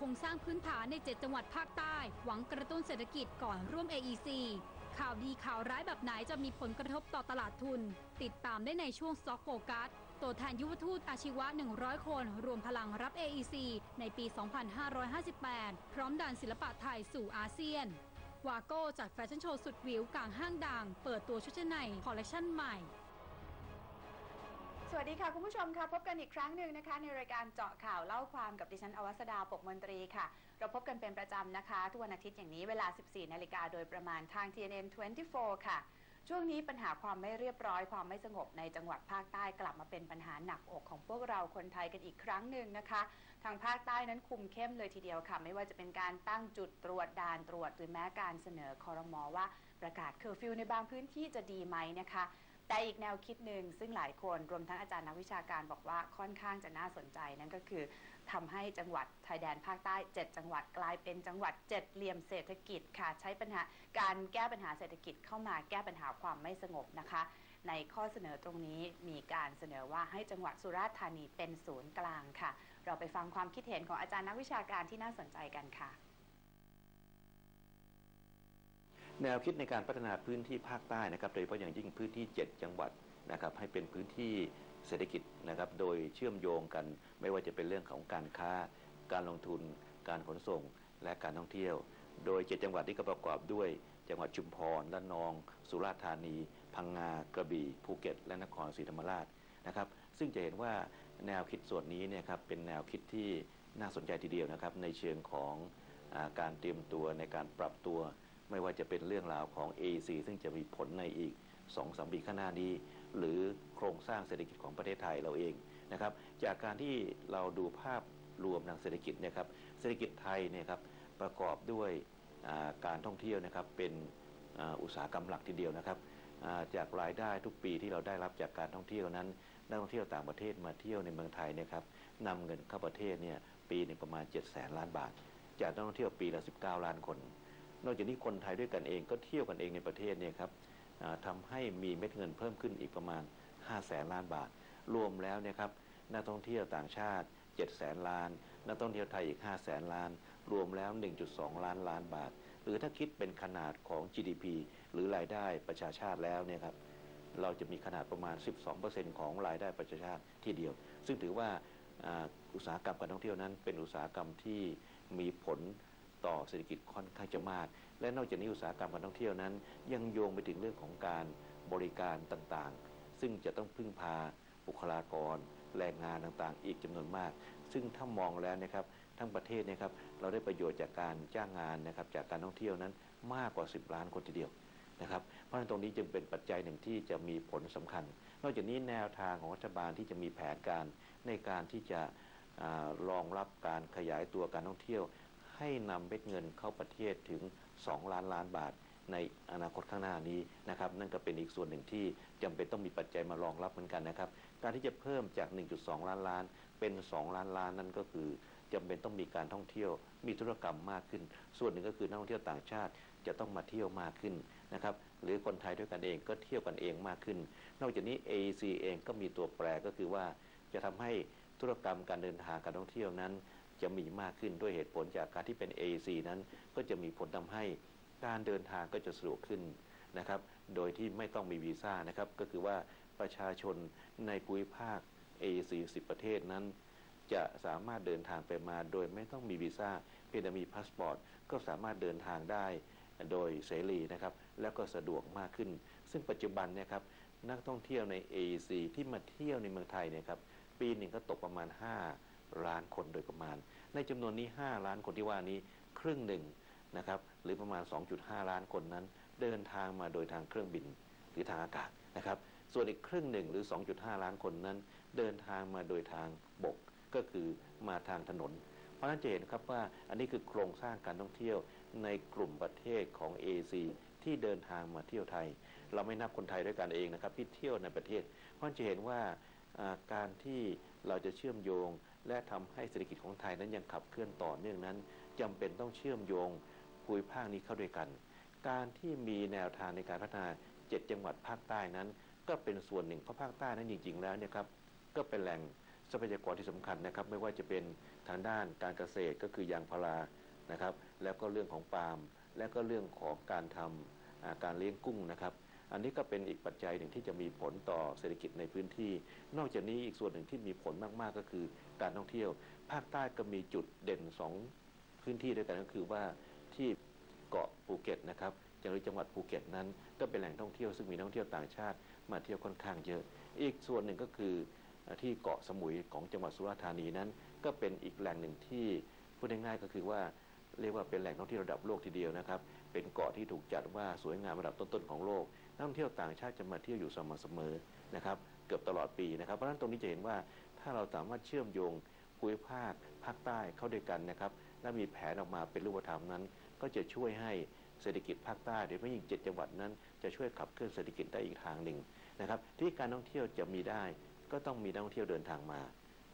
โครงสร้างพื้นฐานใน 7 จังหวัดภาคใต้ หวังกระตุ้นเศรษฐกิจก่อนร่วม AEC ข่าวดีข่าวร้ายแบบไหนจะมีผลกระทบต่อตลาดทุน ติดตามได้ในช่วง Stock Focus ตัวแทนยุวทูตอาชีวะ 100 คน รวมพลังรับ AEC ในปี 2558 พร้อมดันศิลปะไทยสู่อาเซียน วาโก้จัดแฟชั่นโชว์สุดวิวกลางห้างดัง เปิดตัวชุดชั้นในคอลเลคชันใหม่ ดีค่ะ คุณผู้ชมค่ะพบกันอีกครั้งหนึ่งนะคะ ในรายการเจาะข่าวเล่าความกับดิฉันอวัสดาปกมนตรีค่ะ เราพบกันเป็นประจำนะคะ ทุกวันอาทิตย์อย่างนี้เวลา 14 นาฬิกาโดยประมาณทาง TNN 24 ค่ะ ช่วงนี้ปัญหาความไม่เรียบร้อยความไม่สงบในจังหวัดภาคใต้กลับมาเป็นปัญหาหนักอกของพวกเราคนไทยกันอีกครั้งหนึ่งนะคะ ทางภาคใต้นั้นคุมเข้มเลยทีเดียวค่ะ ไม่ว่าจะเป็นการตั้งจุดตรวจด่านตรวจหรือแม้การเสนอคอรมอว่าประกาศเคอร์ฟิวในบางพื้นที่จะดีไหมนะคะ แต่อีกแนวคิดหนึ่งซึ่งหลายคนรวมทั้งอาจารย์นักวิชาการบอกว่าค่อนข้างจะน่าสนใจนั่นก็คือทำให้จังหวัดชายแดนภาคใต้ 7 จังหวัดกลายเป็นจังหวัดเจ็ดเหลี่ยมเศรษฐกิจค่ะ ใช้ปัญหาการแก้ปัญหาเศรษฐกิจเข้ามาแก้ปัญหาความไม่สงบนะคะ ในข้อเสนอตรงนี้มีการเสนอว่าให้จังหวัดสุราษฎร์ธานีเป็นศูนย์กลางค่ะ เราไปฟังความคิดเห็นของอาจารย์นักวิชาการที่น่าสนใจกันค่ะ แนวคิดในการพัฒนาพื้นที่ภาคใต้นะครับ โดยเฉพาะอย่างยิ่งพื้นที่ 7 จังหวัดนะครับให้เป็นพื้นที่เศรษฐกิจนะครับโดยเชื่อมโยงกันไม่ว่าจะเป็นเรื่องของการค้า การลงทุน การขนส่ง และการท่องเที่ยว โดย 7 จังหวัดที่ก็ประกอบด้วย จังหวัดชุมพรละนอง สุราษฎร์ธานี พังงากระบี่ภูเก็ต และนครศรีธรรมราชนะครับ ซึ่งจะเห็นว่าแนวคิดส่วนนี้เนี่ยครับเป็นแนวคิดที่น่าสนใจทีเดียวนะครับในเชิงของอการเตรียมตัวในการปรับตัว ไม่ว่าจะเป็นเรื่องราวของ AEC ซึ่งจะมีผลในอีก2อสปีข้างหน้านี้ หรือโครงสร้างเศรษฐกิจของประเทศไทยเราเองนะครับ จากการที่เราดูภาพรวมทางเศรษฐกิจเนะครับเศรษฐกิจไทยเนี่ยครับประกอบด้วยการท่องเที่ยวนะครับเป็นอุตสาหกรรมหลักทีเดียวนะครับจากรายได้ทุกปีที่เราได้รับจากการท่องเที่ยวนั้นนักท่องเที่ยวต่างประเทศมาเที่ยวในเมืองไทยเนะครับนำเงินเข้าประเทศเนี่ยปีหนึ่งประมาณ7 0 0แสนล้านบาท จากนักท่องเที่ยวปีละ19 ล้านคน นอกจากนี้คนไทยด้วยกันเองก็เที่ยวกันเองในประเทศเนี่ยครับอ่าทำให้มีเม็ดเงินเพิ่มขึ้นอีกประมาณ5แสนล้านบาท รวมแล้วเนี่ยครับนักท่องเที่ยวต่างชาติ7แสนล้านนักท่องเที่ยวไทยอีก5แสนล้าน รวมแล้ว 1.2 ล้านล้านบาท หรือถ้าคิดเป็นขนาดของ GDP หรือรายได้ประชาชาติแล้วเนี่ยครับเราจะมีขนาดประมาณ 12%ของรายได้ประชาชาติที่เดียว ซึ่งถือว่าอุตสาหกรรมการท่องเที่ยวนั้นเป็นอุตสาหกรรมที่มีผล ต่อเศรษฐกิจค่อนข้างจะมาก และนอกจากนี้อุตสาหกรรมการท่องเที่ยวนั้น ยังโยงไปถึงเรื่องของการบริการต่างๆ ซึ่งจะต้องพึ่งพาบุคลากร แรงงานต่างๆ อีกจำนวนมาก ซึ่งถ้ามองแล้วนะครับทั้งประเทศนะครับเราได้ประโยชน์จากการจ้างงานนะครับจากการท่องเที่ยวนั้นมากกว่า 10 ล้านคนทีเดียวนะครับเพราะฉะนั้นตรงนี้จึงเป็นปัจจัยหนึ่งที่จะมีผลสำคัญ นอกจากนี้แนวทางของรัฐบาลที่จะมีแผนการในการที่จะอรองรับการขยายตัวการท่องเที่ยว ให้นำเม็ดเงินเข้าประเทศถึง 2 ล้านล้านบาท ในอนาคตข้างหน้านี้นะครับนั่นก็เป็นอีกส่วนหนึ่งที่จำเป็นต้องมีปัจจัยมารองรับเหมือนกันนะครับการที่จะเพิ่มจาก 1.2 ล้านล้าน เป็น 2 ล้านล้านนั่นก็คือจำเป็นต้องมีการท่องเที่ยว มีธุรกรรมมากขึ้น ส่วนหนึ่งก็คือนักท่องเที่ยวต่างชาติจะต้องมาเที่ยวมากขึ้นนะครับหรือคนไทยด้วยกันเองก็เที่ยวกันเองมากขึ้น นอกจากนี้ AEC เองก็มีตัวแปรก็คือว่าจะทำให้ธุรกรรมการเดินทางการท่องเที่ยวนั้น จะมีมากขึ้นด้วยเหตุผลจากการที่เป็น AEC นั้นก็จะมีผลทำให้การเดินทางก็จะสะดวกขึ้นนะครับ โดยที่ไม่ต้องมีวีซ่านะครับ ก็คือว่าประชาชนในภูมิภาค AEC 10 ประเทศนั้น จะสามารถเดินทางไปมาโดยไม่ต้องมีวีซ่าเพียงแต่มีพาสปอร์ตก็สามารถเดินทางได้โดยเสรีนะครับ แล้วก็สะดวกมากขึ้น ซึ่งปัจจุบันเนี่ยครับนักท่องเที่ยวใน AEC ที่มาเที่ยวในเมืองไทยเนี่ยครับปีหนึ่งก็ตกประมาณ 5 ล้านคนโดยประมาณ ในจำนวนนี้ 5 ล้านคนที่ว่านี้ครึ่งหนึ่งนะครับหรือประมาณ 2.5 ล้านคนนั้น เดินทางมาโดยทางเครื่องบินหรือทางอากาศนะครับ ส่วนอีกครึ่งหนึ่งหรือ 2.5 ล้านคนนั้น เดินทางมาโดยทางบกก็คือมาทางถนน เพราะนั้นจะเห็นครับว่าอันนี้คือโครงสร้างการท่องเที่ยวในกลุ่มประเทศของ AC ที่เดินทางมาเที่ยวไทย เราไม่นับคนไทยด้วยกันเองนะครับที่เที่ยวในประเทศ เพราะนั้นจะเห็นว่าการที่เราจะเชื่อมโยง และทำให้เศรษฐกิจของไทยนั้นยังขับเคลื่อนต่อเนื่องนั้นจำเป็นต้องเชื่อมโยงภูมิภาคนี้เข้าด้วยกัน การที่มีแนวทางในการพัฒนา7จังหวัดภาคใต้นั้น ก็เป็นส่วนหนึ่งเพราะภาคใต้นั้นจริง ๆ แล้วเนี่ยครับก็เป็นแหล่งทรัพยากรที่สำคัญนะครับ ไม่ว่าจะเป็นทางด้านการเกษตรก็คือยางพารานะครับ แล้วก็เรื่องของปาล์มแล้วก็เรื่องของการทำอ่าการเลี้ยงกุ้งนะครับ อันนี้ก็เป็นอีกปัจจัยหนึ่งที่จะมีผลต่อเศรษฐกิจในพื้นที่ นอกจากนี้อีกส่วนหนึ่งที่มีผลมากๆก็คือการท่องเที่ยว ภาคใต้ก็มีจุดเด่นสองพื้นที่ด้วยกันก็คือว่าที่เกาะภูเก็ตนะครับจังหวัดจังหวัดภูเก็ตนั้น ก็เป็นแหล่งท่องเที่ยวซึ่งมีนักท่องเที่ยวต่างชาติมาเที่ยวค่อนข้างเยอะ อีกส่วนหนึ่งก็คือเอ่อที่เกาะสมุยของจังหวัดสุราษฎร์ธานีนั้น ก็เป็นอีกแหล่งหนึ่งที่พูดง่ายๆก็คือว่าเรียกว่าเป็นแหล่งท่องเที่ยวระดับโลกทีเดียวนะครับ เป็นเกาะที่ถูกจัดว่าสวยงามระดับต้นๆของโลก นักท่องเที่ยวต่างชาติจะมาเที่ยวอยู่สม่ำเสมอนะครับเกือบตลอดปีนะครับ เพราะฉะนั้นตรงนี้จะเห็นว่าถ้าเราสามารถเชื่อมโยงภูมิภาคภาคใต้เข้าด้วยกันนะครับและมีแผนออกมาเป็นรูปธรรมนั้น ก็จะช่วยให้เศรษฐกิจภาคใต้โดยเฉพาะยิ่งเจ็ดจังหวัดนั้น จะช่วยขับเคลื่อนเศรษฐกิจได้อีกทางหนึ่งนะครับที่การท่องเที่ยวจะมีได้ ก็ต้องมีนักท่องเที่ยวเดินทางมา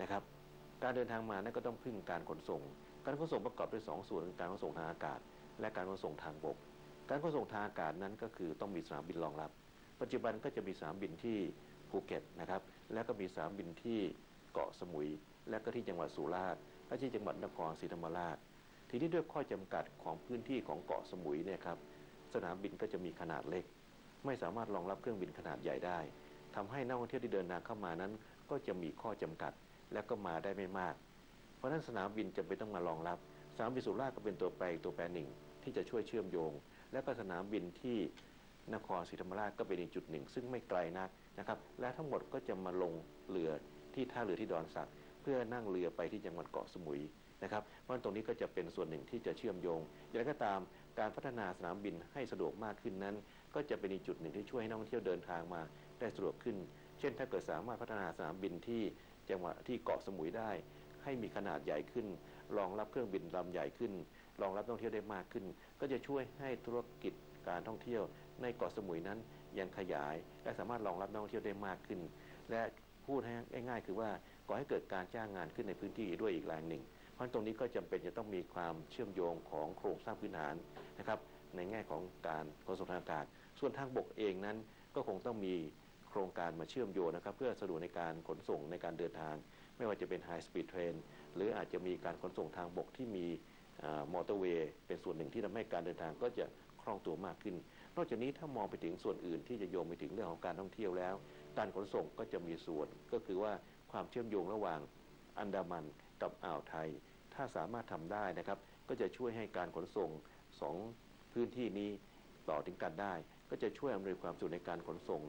นะครับการเดินทางมานั้นก็ต้องพึ่งการขนส่ง การขนส่งประกอบด้วยสองส่วนการขนส่งทางอากาศ และการขนส่งทางบก การขนส่งทางอากาศนั้นก็คือต้องมีสนามบินรองรับ ปัจจุบันก็จะมีสนามบินที่ภูเก็ตนะครับ แล้วก็มีสนามบินที่เกาะสมุย และก็ที่จังหวัดสุราษฎร์และที่จังหวัดนครศรีธรรมราช ทีนี้ด้วยข้อจำกัดของพื้นที่ของเกาะสมุยเนี่ยครับสนามบินก็จะมีขนาดเล็ก ไม่สามารถรองรับเครื่องบินขนาดใหญ่ได้ทำให้นักท่องเที่ยวที่เดินทางเข้ามานั้น ก็จะมีข้อจำกัดและก็มาได้ไม่มาก เพราะฉะนั้นสนามบินจะเป็นต้องมารองรับสนามบินสุราษฎร์ก็เป็นตัวแปรอีกตัวแปรหนึ่ง ที่จะช่วยเชื่อมโยง และก็สนามบินที่นครศรีธรรมราชก็เป็นอีกจุดหนึ่ง ซึ่งไม่ไกลนักนะครับ และทั้งหมดก็จะมาลงเรือที่ท่าเรือที่ดอนสักเพื่อนั่งเรือไปที่จังหวัดเกาะสมุยนะครับเพราะตรงนี้ก็จะเป็นส่วนหนึ่งที่จะเชื่อมโยงอย่างไรก็ตามการพัฒนาสนามบินให้สะดวกมากขึ้นนั้น ก็จะเป็นอีกจุดหนึ่งที่ช่วยให้นักท่องเที่ยวเดินทางมาได้สะดวกขึ้น เช่น ถ้าเกิดสามารถพัฒนาสนามบินที่จังหวัดที่เกาะสมุยได้ ให้มีขนาดใหญ่ขึ้น รองรับเครื่องบินลำใหญ่ขึ้น รองรับนักท่องเที่ยวได้มากขึ้น ก็จะช่วยให้ธุรกิจการท่องเที่ยว ในเกาะสมุยนั้นยังขยาย และสามารถรองรับนักท่องเที่ยวได้มากขึ้น และพูดให้ง่ายๆ คือว่าก่อให้เกิดการจ้างงานขึ้นในพื้นที่ด้วยอีกแรงหนึ่ง เพราะตรงนี้ก็จำเป็นจะต้องมีความเชื่อมโยงของโครงสร้างพื้นฐานนะครับในแง่ของการขนส่งทางอากาศ ส่วนทางบกเองนั้นก็คงต้องมีโครงการมาเชื่อมโยงนะครับเพื่อสะดวกในการขนส่งในการเดินทาง ไม่ว่าจะเป็น High Speed Train หรืออาจจะมีการขนส่งทางบกที่มี มอเตอร์เวย์เป็นส่วนหนึ่งที่ทำให้การเดินทางก็จะคล่องตัวมากขึ้น นอกจากนี้ถ้ามองไปถึงส่วนอื่นที่จะโยงไปถึงเรื่องของการท่องเที่ยวแล้ว การขนส่งก็จะมีส่วนก็คือว่าความเชื่อมโยงระหว่างอันดามันกับอ่าวไทย ถ้าสามารถทำได้นะครับ ก็จะช่วยให้การขนส่งสองพื้นที่นี้ต่อถึงกันได้ ก็จะช่วยอำนวยความสะดวกในการขนส่ง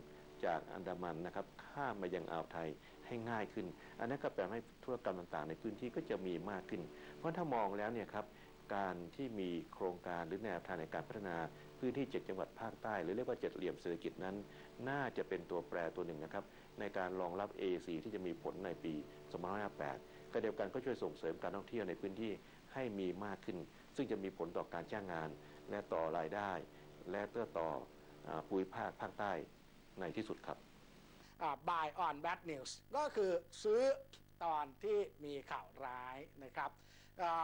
จากอันดามันนะครับข้ามมายังอ่าวไทยให้ง่ายขึ้น อันนั้นก็แปลให้ธุรกรรมต่างๆ ในพื้นที่ก็จะมีมากขึ้น เพราะถ้ามองแล้วเนี่ยครับการที่มีโครงการหรือแนวทางในการพัฒนาพื้นที่ 7 จังหวัดภาคใต้ หรือเรียกว่าเจ็ดเหลี่ยมเศรษฐกิจนั้น น่าจะเป็นตัวแปรตัวหนึ่งนะครับ ในการรองรับ AC ที่จะมีผลในปี 2558ก็เดียวกันก็ช่วยส่งเสริมการท่องเที่ยวในพื้นที่ให้มีมากขึ้น ซึ่งจะมีผลต่อการจ้างงาน และต่อรายได้ และเตื้อต่ออาภูมิภาคภาคใต้ ในที่สุดครับอ่า buy on bad news ก็คือซื้อตอนที่มีข่าวร้ายนะครับ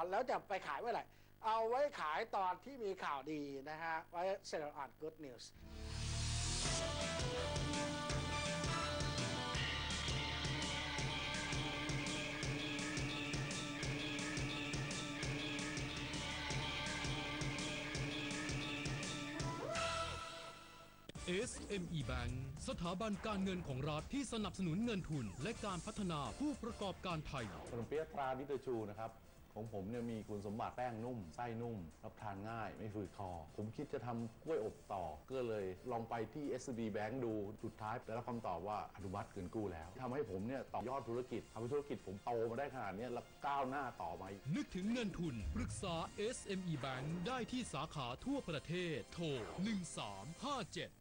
แล้วจะไปขายเมื่อไหร่เอาไว้ขายตอนที่มีข่าวดีนะฮะ ไว้ sell on good news SME Bank สถาบันการเงินของรัฐที่สนับสนุนเงินทุน และการพัฒนาผู้ประกอบการไทย ขนมเปี๊ยะตราดิเตอร์ชูนะครับของผมเนี่ยมีคุณสมบัติแป้งนุ่ม ไส้นุ่ม รับทานง่าย ไม่ฝืดคอ ผมคิดจะทำกล้วยอบต่อ ก็เลยลองไปที่ SCB Bank ดูสุดท้ายได้รับคำตอบว่าอนุมัติเกินกู้แล้วทำให้ผมเนี่ยต่อยอดธุรกิจทำให้ธุรกิจผมโตมาได้ขนาดเนี้ยแล้วก้าวหน้าต่อมานึกถึงเงินทุน ปรึกษา SME Bank ได้ที่สาขาทั่วประเทศ โทร 1357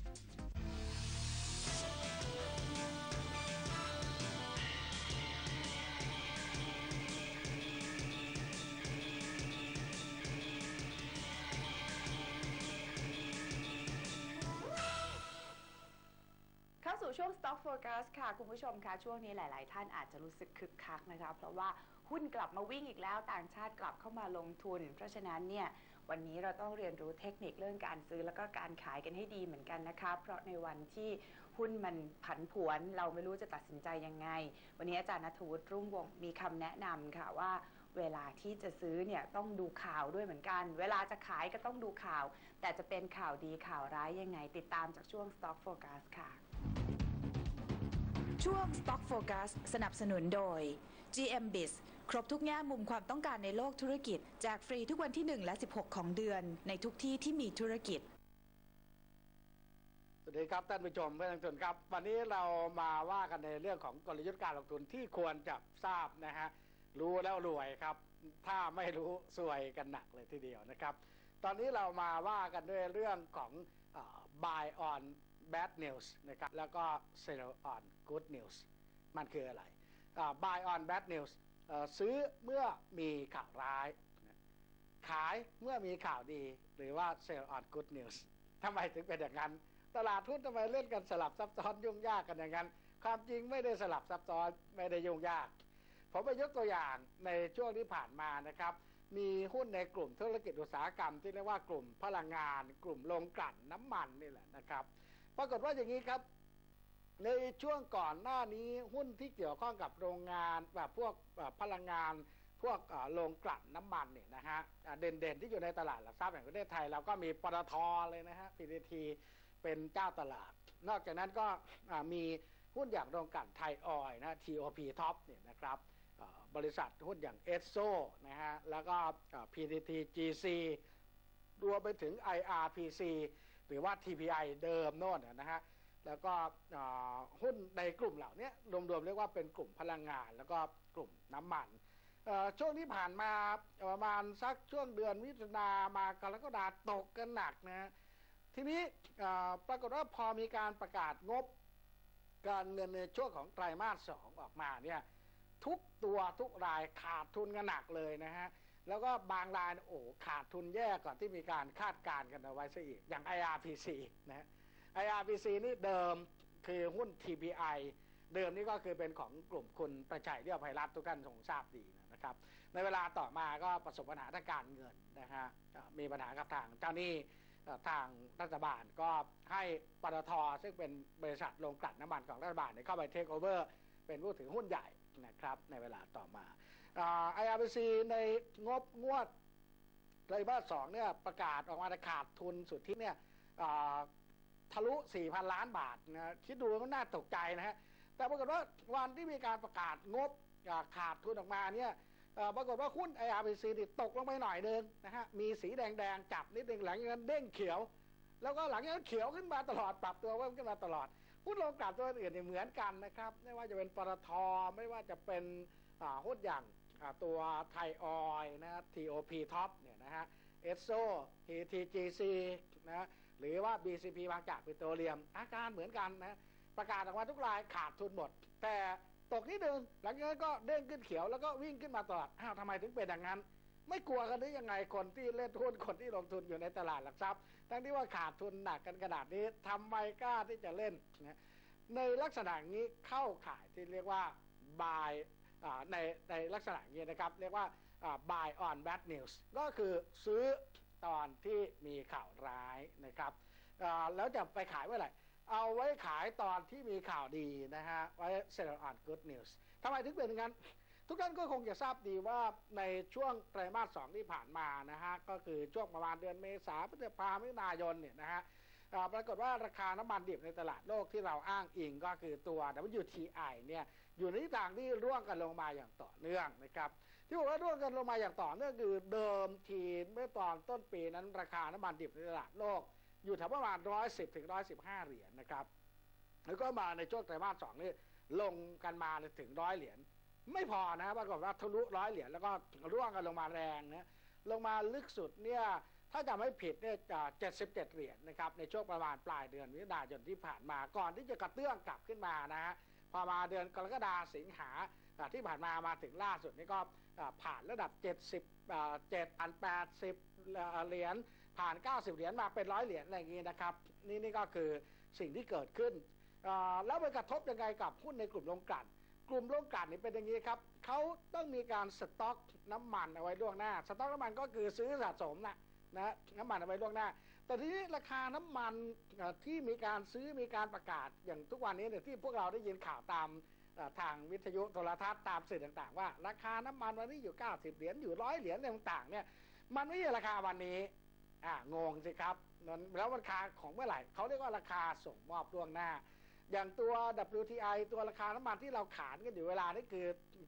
ง Stock Focus ค่ะ คุณผู้ชมคะช่วงนี้หลาย ๆ ท่านอาจจะรู้สึกคึกคักนะคะ เพราะว่าหุ้นกลับมาวิ่งอีกแล้วต่างชาติกลับเข้ามาลงทุน เพราะฉะนั้นเนี่ยวันนี้เราต้องเรียนรู้เทคนิคเรื่องการซื้อแล้วก็การขายกันให้ดีเหมือนกันนะคะ เพราะในวันที่หุ้นมันผันผวน เราไม่รู้จะตัดสินใจยังไง วันนี้อาจารย์นทวุฒิรุ่งวงมีคำแนะนำค่ะว่าเวลาที่จะซื้อเนี่ยต้องดูข่าวด้วยเหมือนกัน เวลาจะขายก็ต้องดูข่าว แต่จะเป็นข่าวดีข่าวร้ายยังไง ติดตามจากช่วง Stock Focus ค่ะ ช่วง Stock Focus สนับสนุนโดย GMBIZ ครบทุกแง่มุมความต้องการในโลกธุรกิจ แจกฟรีทุกวันที่ 1 และ 16 ของเดือน ในทุกที่ที่มีธุรกิจ สวัสดีครับท่านผู้ชมเพื่อนทุนครับ วันนี้เรามาว่ากันในเรื่องของกลยุทธ์การลงทุนที่ควรจะทราบนะฮะรู้แล้วรวยครับ ถ้าไม่รู้สวยกันหนักเลยทีเดียวนะครับ ตอนนี้เรามาว่ากันด้วยเรื่องของเอ่อ buy on bad news นะครับแล้วก็ sell on good news มันคืออะไรอ่า buy on bad news ซื้อเมื่อมีข่าวร้าย ขายเมื่อมีข่าวดี หรือว่า sell on good news ทำไมถึงเป็นอย่างนั้น ตลาดหุ้นทำไมเล่นกันสลับซับซ้อนยุ่งยากกันอย่างนั้น ความจริงไม่ได้สลับซับซ้อนไม่ได้ยุ่งยาก ผมไปยกตัวอย่างในช่วงที่ผ่านมานะครับมีหุ้นในกลุ่มธุรกิจอุตสาหกรรมที่เรียกว่ากลุ่มพลังงาน กลุ่มโรงกลั่นน้ำมันนี่แหละนะครับ ปรากฏว่าอย่างนี้ครับ ในช่วงก่อนหน้านี้หุ้นที่เกี่ยวข้องกับโรงงานแบบพวกพลังงานพวกโรงกลั่นน้ำมันเนี่ยนะฮะเด่นๆที่อยู่ในตลาดหลักทรัพย์แห่งประเทศไทยเราก็มีปตทเลยนะฮะ PTT เป็นเจ้าตลาด นอกจากนั้นก็มีหุ้นอย่างโรงกลั่นไทยออยนะ TOP Top เนี่ยนะครับบริษัทหุ้นอย่างเอสโซนะฮะแล้วก็ PTT GC รวมไปถึง IRPC หรือว่า TPI เดิมโน่นนะฮะแล้วก็หุ้นในกลุ่มเหล่านี้รวมๆเรียกว่าเป็นกลุ่มพลังงาน แล้วก็กลุ่มน้ำมันช่วงที่ผ่านมาประมาณสักช่วงเดือนมิถุนามากรกฎาตกกันหนักนะฮะทีนี้ปรากฏว่าพอมีการประกาศงบ การเงินในช่วงของไตรมาสสองออกมาเนี่ยทุกตัวทุกรายขาดทุนกันหนักเลยนะฮะ แล้วก็บางรายโอ้ขาดทุนแย่ก่อนที่มีการคาดการณ์กันเอาไว้ซะอีก อย่าง IRPC นะ IRPC นี่เดิมคือหุ้น TPI เดิมนี่ก็คือเป็นของกลุ่มคุณประชัยเรียบไพรัตทุกท่านคงทราบดีนะครับ ในเวลาต่อมาก็ประสบปัญหาทางการเงินนะฮะมีปัญหากับทางเจ้าหนี้ทางรัฐบาลก็ให้ปตทซึ่งเป็นบริษัทโรงกลั่นน้ำมันของรัฐบาลเข้าไปเทคโอเวอร์เป็นผู้ถือหุ้นใหญ่นะครับในเวลาต่อมา ไอ่า IRPC ในงบงวดไตรมาสสองเนี่ยประกาศออกมาขาดทุนสุดที่เนี่ยทะลุ 4,000 ล้านบาทนะคิดดูมันน่าตกใจนะฮะ แต่ปรากฏว่าวันที่มีการประกาศงบขาดทุนออกมาเนี่ยปรากฏว่าหุ้น IRPC นี่ตกลงไปหน่อยนึงนะฮะ มีสีแดงๆ จับนิดนึงหลังจากนั้นเด้งเขียว แล้วก็หลังจากนั้นเขียวขึ้นมาตลอด ปรับตัวเพิ่มขึ้นมาตลอดหุ้นโรงกลั่นตัวอื่นเนี่ยเหมือนกันนะครับ ไม่ว่าจะเป็นปตทไม่ว่าจะเป็นหุ้นอย่าง ตัวไทยออยนะ TOP Top เนี่ยนะฮะเอสโซ TTGC นะหรือว่า BCP บางจากปิโตรเลียม อาการเหมือนกันนะประกาศออกมาทุกรายขาดทุนหมด แต่ตกนิดนึงหลังจากนั้นก็เด้งขึ้นเขียวแล้วก็วิ่งขึ้นมาตลอดอ้าวทำไมถึงเป็นอย่างนั้น ไม่กลัวกันได้ยังไงคนที่เล่นหุ้นคนที่ลงทุนอยู่ในตลาดหลักทรัพย์ ทั้งที่ว่าขาดทุนหนักกันขนาดนี้ทำไมกล้าที่จะเล่นนะในลักษณะนี้เข้าข่ายที่เรียกว่า buy ในในลักษณะนี้นะครับ เรียกว่า buy on bad news ก็คือซื้อตอนที่มีข่าวร้ายนะครับแล้วจะไปขายเมื่อไหร่เอาไว้ขายตอนที่มีข่าวดีนะฮะไว้ sell on good news ทำไมถึงเป็นอย่างนั้นทุกท่านก็คงจะทราบดีว่าในช่วงไตรมาสสองที่ผ่านมานะฮะก็คือช่วงประมาณเดือนเมษาพฤษภามิถุนายนเนี่ยนะฮะปรากฏว่าราคาน้ำมันดิบในตลาดโลกที่เราอ้างอิงก็คือตัว WTI เนี่ย อยู่ในทิศทางที่ร่วงกันลงมาอย่างต่อเนื่องนะครับ ที่บอกว่าร่วงกันลงมาอย่างต่อเนื่องคือเดิมทีเมื่อตอนต้นปีนั้นราคาน้ำมันดิบในตลาดโลก อยู่แถวประมาณ110ถึง115เหรียญนะครับ แล้วก็มาในช่วงไตรมาสสองนี่ลงกันมาถึงร้อยเหรียญไม่พอนะปรากฏว่าทะลุร้อยเหรียญแล้วก็ร่วงกันลงมาแรงนะลงมาลึกสุดเนี่ยถ้าจำไม่ผิดเนี่ยเจะ77เหรียญนะครับในช่วงประมาณปลายเดือนมิถุนายนที่ผ่านมาก่อนที่จะกระเตื้องกลับขึ้นมานะฮะ พอมาเดือนกรกฎาสิงหาที่ผ่านมามาถึงล่าสุดนี่ก็ผ่านระดับ 70 7อัน80อ่าเหรียญผ่าน 90 เหรียญมาเป็นร้อยเหรียญอะไรอย่างนี้นะครับ นี่นี่ก็คือสิ่งที่เกิดขึ้น แล้วไปกระทบยังไงกับหุ้นในกลุ่มโรงกลั่นกลุ่มโรงกลั่นนี่เป็นอย่างนี้ครับเขาต้องมีการสต็อกน้ำมันเอาไว้ล่วงหน้า สต็อกน้ำมันก็คือซื้อสะสมนะนะน้ำมันเอาไว้ล่วงหน้า แต่ทีนี้ราคาน้ำมันที่มีการซื้อมีการประกาศอย่างทุกวันนี้เนี่ยที่พวกเราได้ยินข่าวตามทางวิทยุโทรทัศน์ตามสื่อต่างๆ ว่า ราคาน้ำมันวันนี้อยู่ 90 เหรียญอยู่ร้อยเหรียญอะไรต่างๆเนี่ยมันไม่ใช่ราคาวันนี้อ่างงสิครับแล้วราคาของเมื่อไหร่เขาเรียกว่าราคาส่งมอบล่วงหน้า อย่างตัว WTI ตัวราคาน้ำมันที่เราขานกันอยู่เวลานี่คือ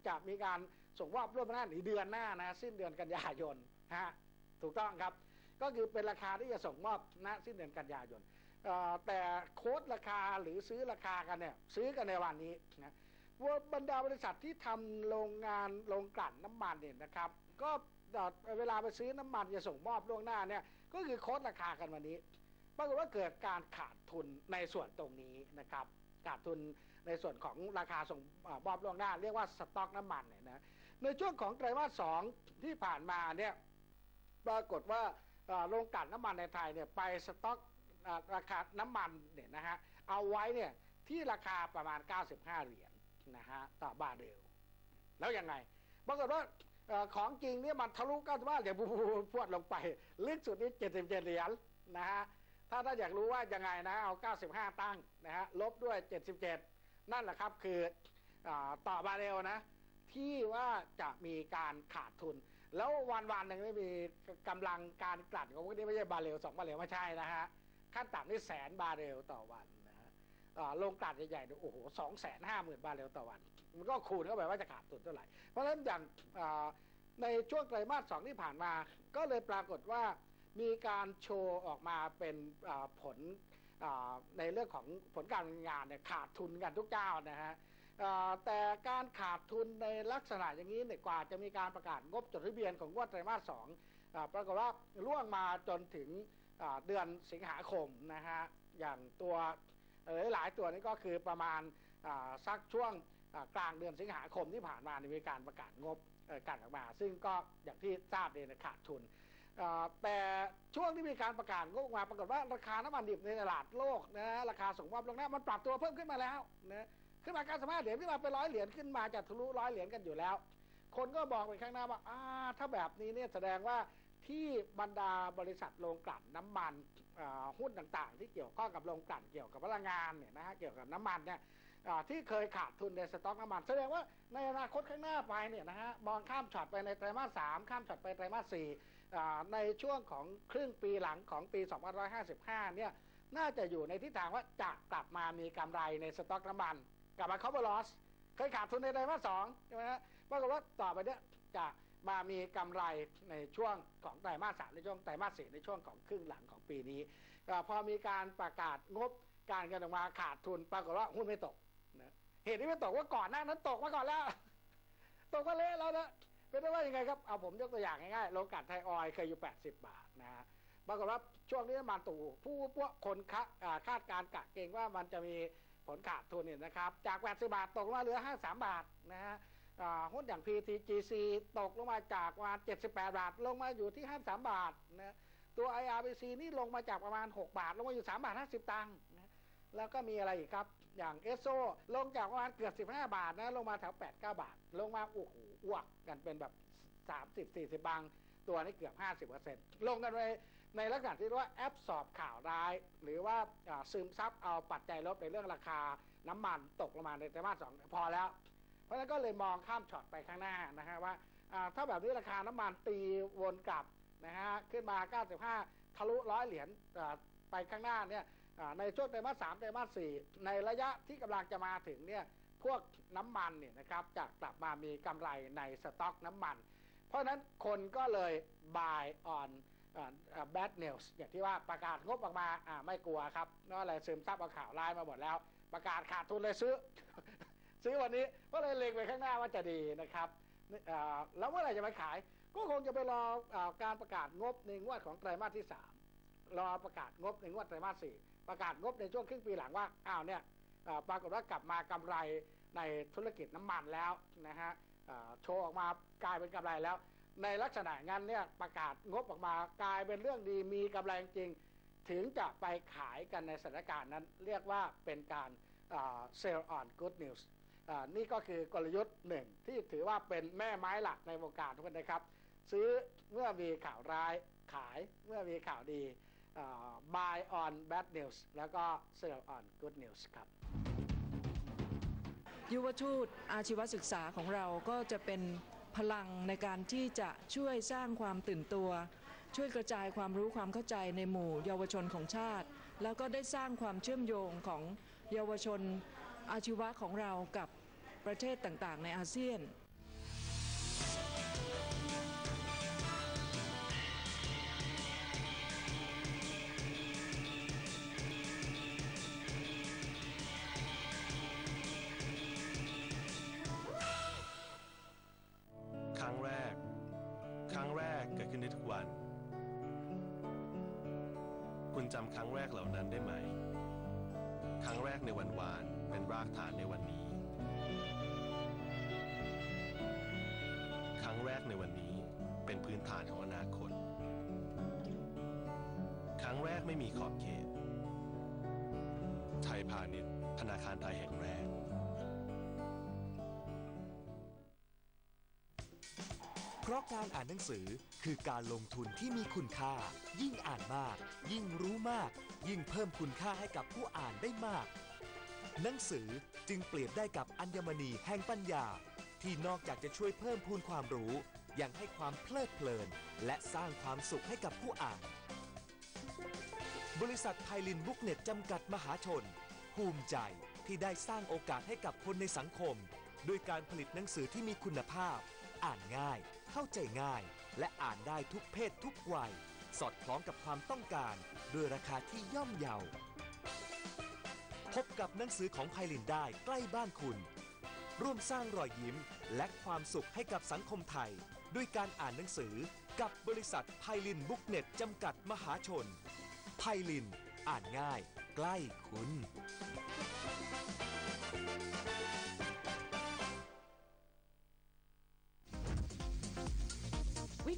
จะมีการส่งมอบล่วงหน้าในเดือนหน้านะสิ้นเดือนกันยายนฮะถูกต้องครับ ก็คือเป็นราคาที่จะส่งมอบณสิ้นเดือนกันยายนแต่โค้ดราคาหรือซื้อราคากันเนี่ยซื้อกันในวันนี้นะว่าบรรดาบริษัทที่ทำโรงงานโรงกลั่นน้ำมันเนี่ยนะครับ ก็เวลาไปซื้อน้ำมันจะส่งมอบล่วงหน้าเนี่ยก็คือโค้ดราคากันวันนี้ปรากฏว่าเกิดการขาดทุนในส่วนตรงนี้นะครับขาดทุนในส่วนของราคาส่งอมอบล่วงหน้า เรียกว่าสต็อกน้ำมันเนี่ยนะในช่วงของไตรมาสสองที่ผ่านมาเนี่ยปรากฏว่า โรงกลั่นน้ำมันในไทยเนี่ยไปสต็อกอราคาน้ำมันเนี่ยนะฮะเอาไว้เนี่ยที่ราคาประมาณ 95 เหรียญนะฮะต่อบาร์เรลแล้วยังไงปรากฏว่าของจริงเนี่ยมันทะลุ95เหรียญพวดลงไป ลึกสุดนี่77 เหรียญนะฮะถ้าถ้าอยากรู้ว่ายังไงนะเอา 95 ตั้งนะฮะลบด้วย 77 นั่นแหละครับคืออต่อบาเรลนะที่ว่าจะมีการขาดทุน แล้ววันวันๆหนึ่งไม่มีกำลังการกลั่นของพวกนี้ไม่ใช่บาเรลสองบาเรลไม่ใช่นะฮะขั้นต่ำนี่แสนบาเรลต่อวันนะฮะอ่าโรงกลั่นใหญ่ๆเนี่ยโอ้โหสองแสนห้าหมื่นบาเรลต่อวัน มันก็คูณเข้าไปว่าจะขาดทุนเท่าไหร่ เพราะฉะนั้นอย่างในช่วงไตรมาสสองที่ผ่านมา ก็เลยปรากฏว่ามีการโชว์ออกมาเป็นผลในเรื่องของผลการงานเนี่ยขาดทุนกันทุกเจ้านะฮะ แต่การขาดทุนในลักษณะอย่างนี้เนี่ยกว่าจะมีการประกาศงบจดทะเบียนของงวดไตรมาสสองปรากฏว่าล่วงมาจนถึงเดือนสิงหาคมนะฮะอย่างตัวหลายตัวนี้ก็คือประมาณสักช่วงกลางเดือนสิงหาคมที่ผ่านมามีการประกาศงบกันออกมา ซึ่งก็อย่างที่ทราบเลยนะขาดทุนแต่ช่วงที่มีการประกาศงบออกมาปรากฏว่าราคาน้ำมันดิบในตลาดโลกนะราคาส่งมอบลงหน้ามันปรับตัวเพิ่มขึ้นมาแล้วนะ ขึ้นมาการสมารถเหรียญขึ้นมาเป็นร้อยเหรียญขึ้นมาจากทะลุร้อยเหรียญกันอยู่แล้ว คนก็บอกไปข้างหน้าว่าอ่าถ้าแบบนี้เนี่ยแสดงว่าที่บรรดาบริษัทโรงกลั่นน้ำมันหุ้นต่างๆ ที่เกี่ยวข้องกับโรงกลั่นเกี่ยวกับพลังงานเนี่ยนะฮะเกี่ยวกับน้ำมันเนี่ยที่เคยขาดทุนในสต็อกน้ำมัน แสดงว่าในอนาคตข้างหน้าไปเนี่ยนะฮะมองข้ามช็อตไปในไตรมาสสามข้ามช็อตไปไตรมาสสี่ในช่วงของครึ่งปีหลังของปี 2555 เนี่ยน่าจะอยู่ในทิศทางว่าจะกลับมามีกำไรในสต็อกน้ำมัน กลับมา cover loss เคยขาดทุนในไตรมาสสองใช่ไหมฮะปรากฏว่าต่อไปเนี่ยจะมามีกำไรในช่วงของไตรมาสสามในช่วงไตรมาสสี่ในช่วงของครึ่งหลังของปีนี้ พอมีการประกาศงบการเงินออกมาขาดทุนปรากฏว่าหุ้นไม่ตกนะเหตุที่ไม่ตกว่าก่อนหน้านั้นตกมาก่อนแล้ว ตกมาเละแล้วนะเป็นได้ว่ายังไงครับเอาผมยกตัวอย่างง่ายๆโลกาดไทยออยเคยอยู่ 80 บาทนะฮะปรากฏว่าช่วงนี้มันตู่ผู้พวกคนคาดการกะเกงว่ามันจะมี ผลขาดทุนเนี่ยนะครับ จาก 80 บาทตกลงมาเหลือ 53 บาทนะฮะหุ้นอย่าง PTGC ตกลงมาจากประมาณ 78 บาท ลงมาอยู่ที่ 53 บาทนะตัว IRBC นี่ลงมาจากประมาณ 6 บาท ลงมาอยู่ 3 บาท 50 ตังค์นะแล้วก็มีอะไรอีกครับ อย่างเอสโซลงจากประมาณเกือบ 15 บาทนะลงมาแถว8 9 บาท ลงมาโอ้โหอ้วกกันเป็นแบบ 30 40 บาง ตัวนี่เกือบ 50%ลงกันไป ในลักษณะที่เรียกว่าแอบสอบข่าวร้าย หรือว่าซึมซับเอาปัจจัยลบในเรื่องราคาน้ำมันตกลงมาในไตรมาสสองพอแล้ว เพราะฉะนั้นก็เลยมองข้ามช็อตไปข้างหน้านะฮะว่าถ้าแบบนี้ราคาน้ำมันตีวนกลับนะฮะขึ้นมา 95 ทะลุร้อยเหรียญไปข้างหน้าเนี่ยในช่วงไตรมาสสามไตรมาสสี่ในระยะที่กำลังจะมาถึงเนี่ยพวกน้ำมันเนี่ยนะครับจะกลับมามีกำไรในสต็อกน้ำมัน เพราะฉะนั้นคนก็เลย buy on อ่า bad news อย่างที่ว่าประกาศงบออกมาไม่กลัวครับเพราอะไรซึมซับเอาข่าวร้ายมาหมดแล้ว ประกาศขาดทุนเลยซื้อ ซื้อวันนี้ก็เลยเล็งไปข้างหน้าว่าจะดีนะครับแล้วเมื่อไหร่จะไปขาย ก็คงจะไปรออการประกาศงบในงวดของไตรมาสที่ 3 รอประกาศงบในงวดไตรมาส4ประกาศงบในช่วงครึ่งปีหลังว่าอ้าวเนี่ยปรากฏว่ากลับมากำไรในธุรกิจน้ำมันแล้วนะฮะโชว์ออกมากลายเป็นกำไรแล้ว ในลักษณะงั้นเนี่ยประกาศงบออกมากลายเป็นเรื่องดีมีกำไรจริง ถึงจะไปขายกันในสถานการณ์นั้น เรียกว่าเป็นการเซลล์ออนกู๊ดนิวส์นี่ก็คือกลยุทธ์หนึ่งที่ถือว่าเป็นแม่ไม้หลักในวงการทุกคนนะครับ ซื้อเมื่อมีข่าวร้ายขายเมื่อมีข่าวดี buy on bad news แล้วก็ sell on good news ครับ ยุวทูตอาชีวศึกษาของเราก็จะเป็น พลังในการที่จะช่วยสร้างความตื่นตัว ช่วยกระจายความรู้ความเข้าใจในหมู่เยาวชนของชาติ แล้วก็ได้สร้างความเชื่อมโยงของเยาวชนอาชีวะของเรากับประเทศต่างๆ ในอาเซียน ครั้งแรกเหล่านั้นได้ไหม ครั้งแรกในวันวานเป็นรากฐานในวันนี้ ครั้งแรกในวันนี้เป็นพื้นฐานของอนาคต ครั้งแรกไม่มีขอบเขต ไทยพาณิชย์ธนาคารไทยแห่ง เพราะการอ่านหนังสือคือการลงทุนที่มีคุณค่า ยิ่งอ่านมาก ยิ่งรู้มาก ยิ่งเพิ่มคุณค่าให้กับผู้อ่านได้มาก หนังสือจึงเปรียบได้กับอัญมณีแห่งปัญญา ที่นอกจากจะช่วยเพิ่มพูนความรู้ ยังให้ความเพลิดเพลิน และสร้างความสุขให้กับผู้อ่าน บริษัทไพลินบุ๊กเน็ตจำกัดมหาชน ภูมิใจที่ได้สร้างโอกาสให้กับคนในสังคม ด้วยการผลิตหนังสือที่มีคุณภาพ อ่านง่าย เข้าใจง่าย และอ่านได้ทุกเพศทุกวัย สอดคล้องกับความต้องการด้วยราคาที่ย่อมเยาพบกับหนังสือของไพลินได้ใกล้บ้านคุณ ร่วมสร้างรอยยิ้มและความสุขให้กับสังคมไทย ด้วยการอ่านหนังสือกับบริษัทไพลินบุ๊กเน็ตจำกัดมหาชนไพลิน อ่านง่าย ใกล้คุณ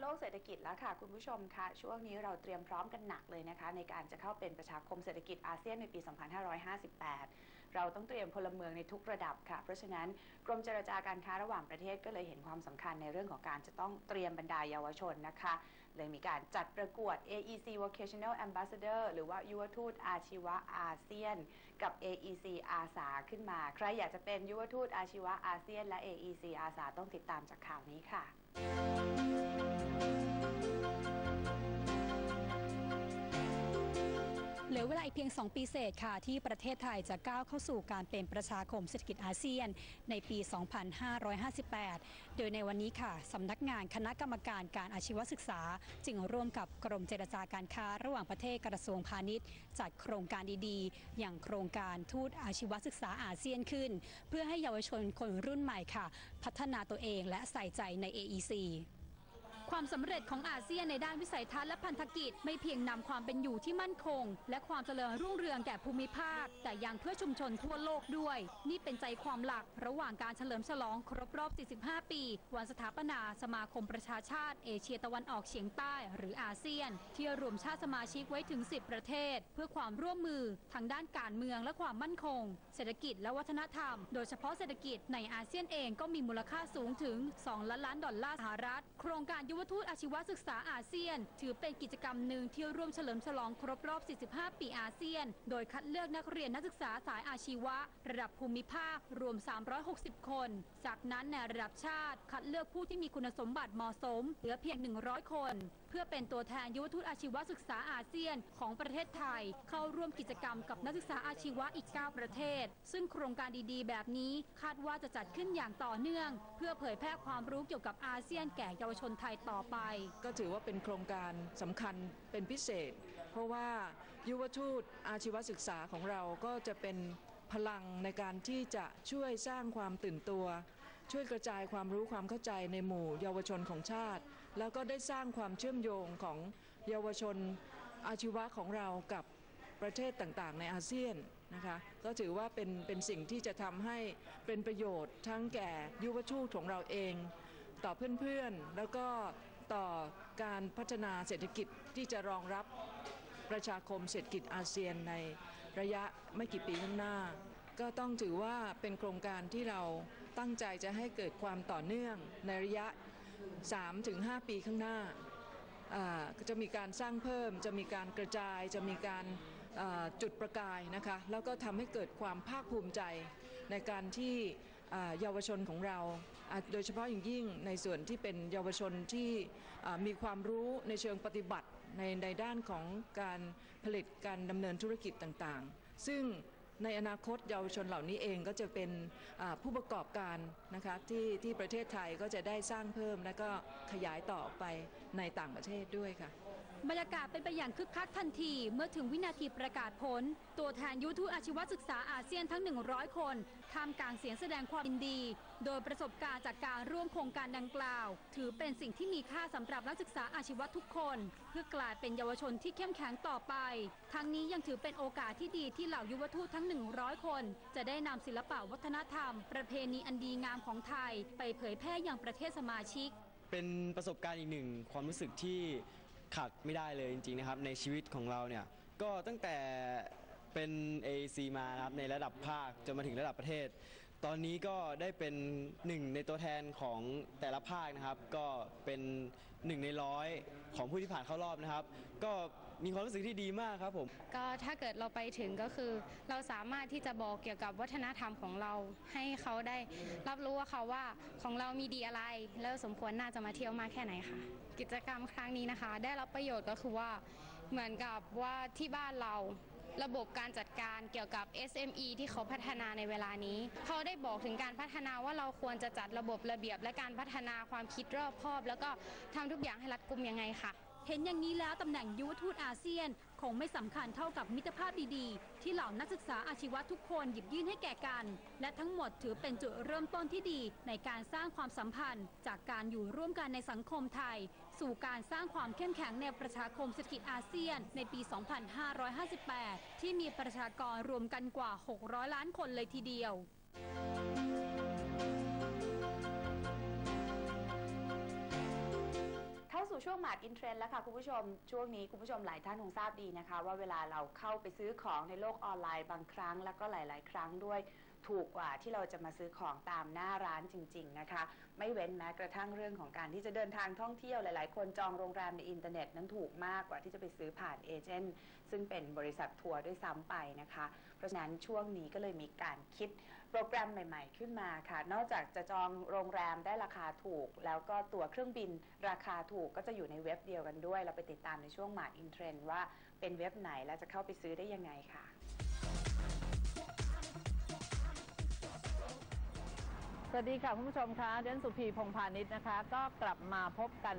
โลกเศรษฐกิจแล้วค่ะ คุณผู้ชมคะช่วงนี้เราเตรียมพร้อมกันหนักเลยนะคะ ในการจะเข้าเป็นประชาคมเศรษฐกิจอาเซียนในปี 2558 เราต้องเตรียมพลเมืองในทุกระดับค่ะ เพราะฉะนั้นกรมเจรจาการค้าระหว่างประเทศก็เลยเห็นความสำคัญในเรื่องของการจะต้องเตรียมบรรดาเยาวชนนะคะ เลยมีการจัดประกวด AEC Vocational Ambassador หรือว่ายุวทูตอาชีวะอาเซียน กับ AEC อาสาขึ้นมา ใครอยากจะเป็นยุวทูตอาชีวะอาเซียน และ AEC อาสาต้องติดตามจากข่าวนี้ค่ะ เหลือเวลาอีกเพียง 2 ปีเศษค่ะ ที่ประเทศไทยจะก้าวเข้าสู่การเป็นประชาคมเศรษฐกิจอาเซียน ในปี 2558 โดยในวันนี้ค่ะสำนักงานคณะกรรมการการอาชีวศึกษา จึงร่วมกับกรมเจรจาการค้าระหว่างประเทศกระทรวงพาณิชย์ จัดโครงการดีๆ อย่างโครงการทูตอาชีวศึกษาอาเซียนขึ้น เพื่อให้เยาวชนคนรุ่นใหม่ค่ะ พัฒนาตัวเองและใส่ใจใน AEC ความสำเร็จของอาเซียนในด้านวิสัยทัศน์และพันธกิจ ไม่เพียงนำความเป็นอยู่ที่มั่นคง และความเจริญรุ่งเรืองแก่ภูมิภาค แต่ยังเพื่อชุมชนทั่วโลกด้วย นี่เป็นใจความหลักระหว่างการเฉลิมฉลองครบรอบ 45 ปี วันสถาปนาสมาคมประชาชาติ เอเชียตะวันออกเฉียงใต้หรืออาเซียน ที่รวมชาติสมาชิกไว้ถึง 10 ประเทศ เพื่อความร่วมมือทางด้านการเมืองและความมั่นคง เศรษฐกิจและวัฒนธรรม โดยเฉพาะเศรษฐกิจในอาเซียนเองก็มีมูลค่าสูงถึง 2 ล้านล้านดอลลาร์สหรัฐ โครงการยุวทูตอาชีวศึกษาอาเซียน ถือเป็นกิจกรรมหนึ่งที่ร่วมเฉลิมฉลองครบรอบ 45 ปีอาเซียน โดยคัดเลือกนักเรียนนักศึกษาสายอาชีวะ ระดับภูมิภาค รวม 360 คน จากนั้นในระดับชาติ คัดเลือกผู้ที่มีคุณสมบัติเหมาะสม เหลือเพียง 100 คนเพื่อเป็นตัวแทนยุวทูตอาชีวศึกษาอาเซียนของประเทศไทย เข้าร่วมกิจกรรมกับนักศึกษาอาชีวะอีก 9 ประเทศ ซึ่งโครงการดีๆ แบบนี้คาดว่าจะจัดขึ้นอย่างต่อเนื่อง เพื่อเผยแพร่ความรู้เกี่ยวกับอาเซียนแก่เยาวชนไทยต่อไป ก็ถือว่าเป็นโครงการสำคัญเป็นพิเศษ เพราะว่ายุวทูตอาชีวศึกษาของเราก็จะเป็นพลังในการที่จะช่วยสร้างความตื่นตัว ช่วยกระจายความรู้ความเข้าใจในหมู่เยาวชนของชาติ แล้วก็ได้สร้างความเชื่อมโยงของเยาวชนอาชีวะของเรากับประเทศต่างๆ ในอาเซียนนะคะก็ถือว่าเป็นเป็นสิ่งที่จะทำให้เป็นประโยชน์ทั้งแก่ยุวทูตของเราเอง ต่อเพื่อนๆ แล้วก็ต่อการพัฒนาเศรษฐกิจที่จะรองรับประชาคมเศรษฐกิจอาเซียนในระยะไม่กี่ปีข้างหน้า ก็ต้องถือว่าเป็นโครงการที่เราตั้งใจจะให้เกิดความต่อเนื่องในระยะ 3-5ปีข้างหน้าจะมีการสร้างเพิ่ม จะมีการกระจาย จะมีการจุดประกายนะคะ แล้วก็ทำให้เกิดความภาคภูมิใจในการที่เยาวชนของเรา โดยเฉพาะอย่างยิ่งในส่วนที่เป็นเยาวชนที่มีความรู้ในเชิงปฏิบัติในในด้านของการผลิตการดำเนินธุรกิจต่างๆ ซึ่ง ในอนาคตเยาวชนเหล่านี้เองก็จะเป็นผู้ประกอบการนะคะที่ที่ประเทศไทยก็จะได้สร้างเพิ่มและก็ขยายต่อไปในต่างประเทศด้วยค่ะ บรรยากาศเป็นไปอย่างคึกคักทันที เมื่อถึงวินาทีประกาศผล ตัวแทนยุทธอาชีวศึกษาอาเซียนทั้ง 100 คนท่ามกลางเสียงแสดงความยินดี โดยประสบการณ์จากการร่วมโครงการดังกล่าว ถือเป็นสิ่งที่มีค่าสำหรับนักศึกษาอาชีวะทุกคน เพื่อกลายเป็นเยาวชนที่เข้มแข็งต่อไป ทั้งนี้ยังถือเป็นโอกาสที่ดีที่เหล่ายุวทูตทั้ง 100 คน จะได้นำศิลปะวัฒนธรรม ประเพณีอันดีงามของไทย ไปเผยแพร่อยังประเทศสมาชิก เป็นประสบการณ์อีกหนึ่งความรู้สึกที่ ขาดไม่ได้เลยจริงๆนะครับในชีวิตของเราเนี่ยก็ตั้งแต่เป็น AC มานะครับในระดับภาคจนมาถึงระดับประเทศ ตอนนี้ก็ได้เป็นหนึ่งในตัวแทนของแต่ละภาคนะครับ ก็เป็นหนึ่งในร้อยของผู้ที่ผ่านเข้ารอบนะครับ ก็ มีความรู้สึกที่ดีมากครับผม ก็ถ้าเกิดเราไปถึงก็คือ เราสามารถที่จะบอกเกี่ยวกับวัฒนธรรมของเรา ให้เขาได้รับรู้ว่าเขาว่าของเรามีดีอะไร แล้วสมควรน่าจะมาเที่ยวมากแค่ไหนค่ะ กิจกรรมครั้งนี้นะคะ ได้รับประโยชน์ก็คือว่าเหมือนกับว่าที่บ้านเราระบบการจัดการเกี่ยวกับ SME ที่เขาพัฒนาในเวลานี้ เขาได้บอกถึงการพัฒนาว่าเราควรจะจัดระบบระเบียบ และการพัฒนาความคิดรอบคอบ แล้วก็ทำทุกอย่างให้รัดกุมยังไงค่ะ เห็นอย่างนี้แล้วตำแหน่งยุวทูตอาเซียน คงไม่สำคัญเท่ากับมิตรภาพดีๆ ที่เหล่านักศึกษาอาชีวะทุกคนหยิบยื่นให้แก่กัน และทั้งหมดถือเป็นจุดเริ่มต้นที่ดีในการสร้างความสัมพันธ์ จากการอยู่ร่วมกันในสังคมไทย สู่การสร้างความเข้มแข็งในประชาคมเศรษฐกิจอาเซียน ในปี 2558 ที่มีประชากรรวมกันกว่า 600 ล้านคนเลยทีเดียว สู่ช่วงหมาดอินเทรนด์แล้วค่ะคุณผู้ชมช่วงนี้คุณผู้ชมหลายท่านคงทราบดีนะคะ ว่าเวลาเราเข้าไปซื้อของในโลกออนไลน์บางครั้ง แล้วก็หลาย ๆ ครั้งด้วยถูกกว่าที่เราจะมาซื้อของตามหน้าร้านจริง ๆ นะคะ ไม่เว้นแม้กระทั่งเรื่องของการที่จะเดินทางท่องเที่ยวหลาย ๆ คนจองโรงแรมในอินเทอร์เน็ตนั้นถูกมากกว่าที่จะไปซื้อผ่านเอเจนต์ซึ่งเป็นบริษัททัวร์ด้วยซ้ำไปนะคะ เพราะฉะนั้นช่วงนี้ก็เลยมีการคิด โปรแกรมใหม่ ๆ ขึ้นมาค่ะ นอกจากจะจองโรงแรมได้ราคาถูก แล้วก็ตั๋วเครื่องบินราคาถูกก็จะอยู่ในเว็บเดียวกันด้วย เราไปติดตามในช่วงหมาดอินเทรนด์ว่าเป็นเว็บไหนและจะเข้าไปซื้อได้ยังไงค่ะ สวัสดีค่ะคุณผู้ชมคะเดนสุพีพงพาณิชย์นะคะ ก็กลับมาพบกัน